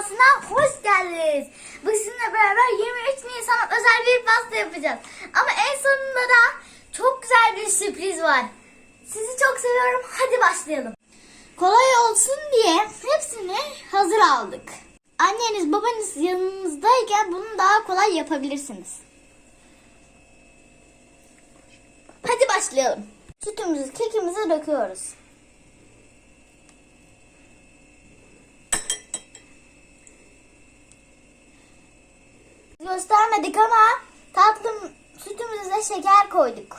dünyasına hoş geldiniz. Bugün sizinle beraber 23 Nisan özel bir pasta yapacağız. Ama en sonunda da çok güzel bir sürpriz var. Sizi çok seviyorum. Hadi başlayalım. Kolay olsun diye hepsini hazır aldık. Anneniz babanız yanınızdayken bunu daha kolay yapabilirsiniz. Hadi başlayalım. Sütümüzü, kekimizi döküyoruz. Göstermedik ama tatlım sütümüze şeker koyduk.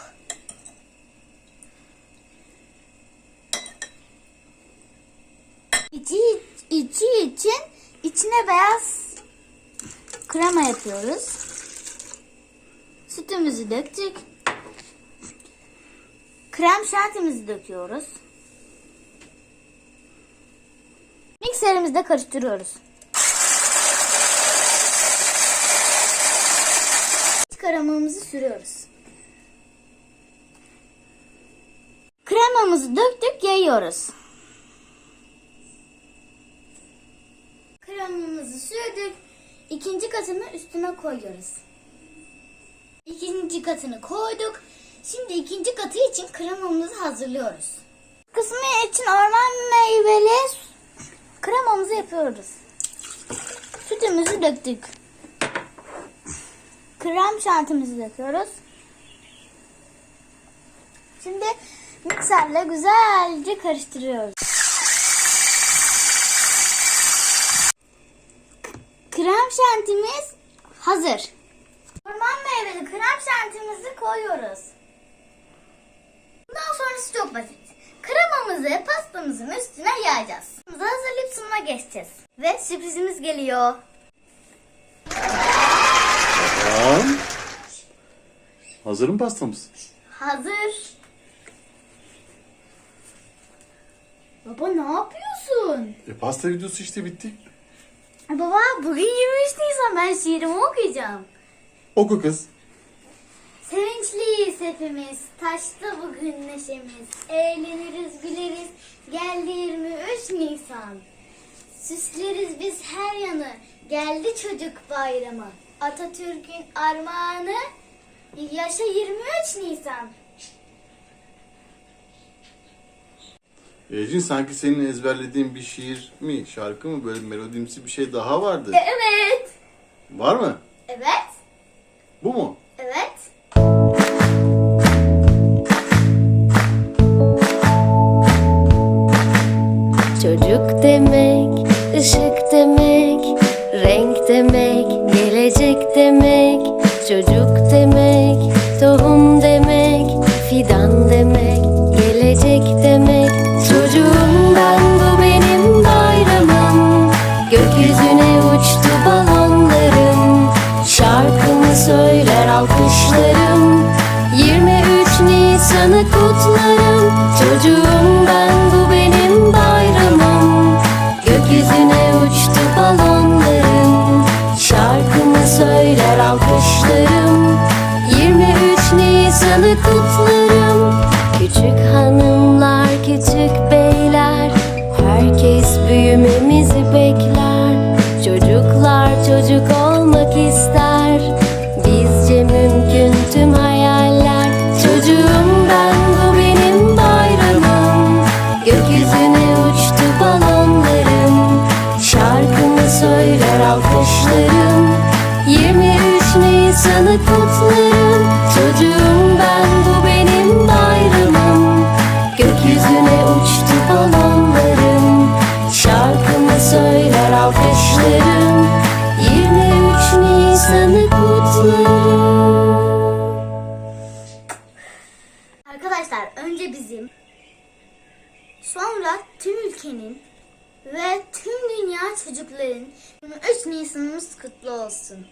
İçi, içi için içine beyaz krema yapıyoruz. Sütümüzü döktük. Krem şantimizi döküyoruz. Mikserimizde karıştırıyoruz. Kremamızı sürüyoruz. Kremamızı döktük, yayıyoruz. Kremamızı sürdük. İkinci katını üstüne koyuyoruz. İkinci katını koyduk. Şimdi ikinci katı için kremamızı hazırlıyoruz. Kısmı için orman meyveli kremamızı yapıyoruz. Sütümüzü döktük. Krem şantimizi döküyoruz. Şimdi mikserle güzelce karıştırıyoruz. Krem şantimiz hazır. Orman meyveli krem şantimizi koyuyoruz. Bundan sonrası çok basit. Kremamızı pastamızın üstüne yayacağız. Hazırlayıp sunuma geçeceğiz. Ve sürprizimiz geliyor. Tamam. Hazır mı pastamız? Hazır. Baba ne yapıyorsun? E pasta videosu işte bitti. Baba bugün 23 Nisan ben şiirimi okuyacağım. Oku kız. Sevinçliyiz hepimiz, taştı bugün neşemiz. Eğleniriz, güleriz, geldi 23 Nisan. Süsleriz biz her yanı, geldi çocuk bayramı. Atatürk'ün armağanı, yaşa 23 Nisan. Ecin sanki senin ezberlediğin bir şiir mi, şarkı mı, böyle melodimsi bir şey daha vardı. Evet. Var mı? Evet. Bu mu? Evet. Çocuk demek, ışık demek, renk demek, gelecek demek. Çocuk demek, tohum Nisan'ı kutlarım. Küçük hanımlar, küçük beyler. Herkes büyümemizi bekler. Çocuklar çocuk olmak ister. Bizce mümkün tüm hayaller. Çocuğum ben bu benim bayramım. Gökyüzüne uçtu balonlarım. Şarkımı söyler alkışlarım. 23 Nisan'ı kutlarım. Balonlarım. Şarkımı söyler alkışlarım. 23 Nisan'ı kutlarım. Arkadaşlar önce bizim, sonra tüm ülkenin ve tüm dünya çocukların 23 Nisan'ımız kutlu olsun.